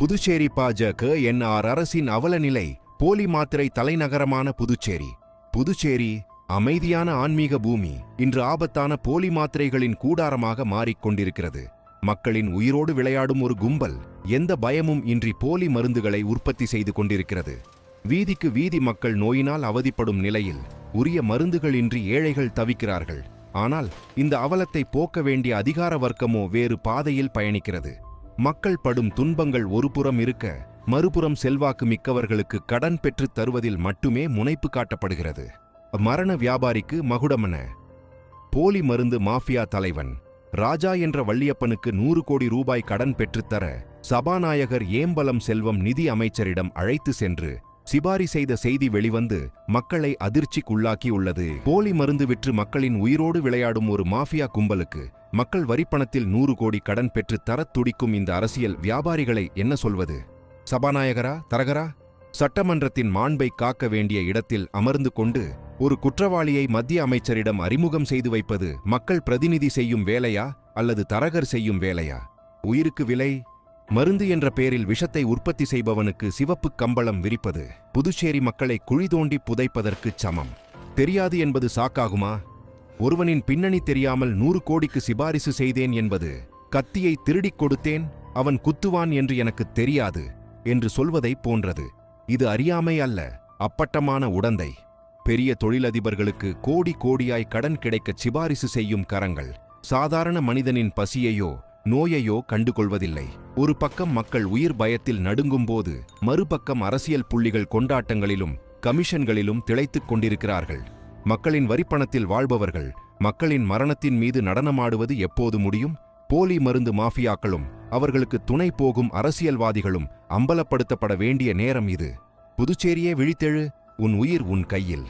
புதுச்சேரி பாஜக என்ஆர் அரசின் அவலநிலை போலி மாத்திரை தலைநகரமான புதுச்சேரி. புதுச்சேரி அமைதியான ஆன்மீக பூமி இன்று ஆபத்தான போலி மாத்திரைகளின் கூடாரமாக மாறிக்கொண்டிருக்கிறது மக்களின் உயிரோடு விளையாடும் ஒரு கும்பல் எந்த பயமும் இன்றி போலி மருந்துகளை உற்பத்தி செய்து கொண்டிருக்கிறது. வீதிக்கு வீதி மக்கள் நோயினால் அவதிப்படும் நிலையில் உரிய மருந்துகளின்றி ஏழைகள் தவிக்கிறார்கள். ஆனால் இந்த அவலத்தை போக்க வேண்டிய அதிகார வர்க்கமோ வேறு பாதையில் பயணிக்கிறது. மக்கள் படும் துன்பங்கள் ஒருபுறம் இருக்க மறுபுறம் செல்வாக்கு மிக்கவர்களுக்கு கடன் பெற்றுத் தருவதில் மட்டுமே முனைப்பு காட்டப்படுகிறது. மரண வியாபாரிக்கு மகுடமன. போலி மருந்து மாஃபியா தலைவன். ராஜா என்ற வள்ளியப்பனுக்கு நூறு கோடி ரூபாய் கடன் பெற்றுத்தர சபாநாயகர் ஏம்பலம் செல்வம் நிதி அமைச்சரிடம் அழைத்து சென்று சிபாரி செய்த செய்தி வெளிவந்து மக்களை அதிர்ச்சிக்குள்ளாக்கியுள்ளது. போலி மருந்து விற்று மக்களின் உயிரோடு விளையாடும் ஒரு மாஃபியா கும்பலுக்கு மக்கள் வரிப்பணத்தில் நூறு கோடி கடன் பெற்று தரத் துடிக்கும் இந்த அரசியல் வியாபாரிகளை என்ன சொல்வது? சபாநாயகரா தரகரா? சட்டமன்றத்தின் மாண்பை காக்க வேண்டிய இடத்தில் அமர்ந்து கொண்டு ஒரு குற்றவாளியை மத்திய அமைச்சரிடம் அறிமுகம் செய்து வைப்பது மக்கள் பிரதிநிதி செய்யும் வேலையா அல்லது தரகர் செய்யும் வேலையா? உயிருக்கு விலை? மருந்து என்ற பெயரில் விஷத்தை உற்பத்தி செய்பவனுக்கு சிவப்பு கம்பளம் விரிப்பது? புதுச்சேரி மக்களை குழி தோண்டி புதைப்பதற்குச் சமம். தெரியாது என்பது சாக்காகுமா? ஒருவனின் பின்னணி தெரியாமல் நூறு கோடிக்கு சிபாரிசு செய்தேன் என்பது கத்தியை திருடிக் கொடுத்தேன் அவன் குத்துவான் என்று எனக்கு தெரியாது என்று சொல்வதைப் போன்றது. இது அறியாமை அல்ல அப்பட்டமான உடந்தை. பெரிய தொழிலதிபர்களுக்கு கோடி கோடியாய் கடன் கிடைக்கச் சிபாரிசு செய்யும் கரங்கள். சாதாரண மனிதனின் பசியையோ நோயையோ கண்டுகொள்வதில்லை. ஒரு பக்கம் மக்கள் உயிர் பயத்தில் நடுங்கும்போது மறுபக்கம் அரசியல் புள்ளிகள் கொண்டாட்டங்களிலும் கமிஷன்களிலும் திளைத்துக் கொண்டிருக்கிறார்கள். மக்களின் வரிப்பணத்தில் வாழ்பவர்கள் மக்களின் மரணத்தின் மீது நடனமாடுவது எப்போது முடியும்? போலி மருந்து மாஃபியாக்களும் அவர்களுக்கு துணை போகும் அரசியல்வாதிகளும் அம்பலப்படுத்தப்பட வேண்டிய நேரம் இது. புதுச்சேரியே விழித்தெழு உன் உயிர் உன் கையில்.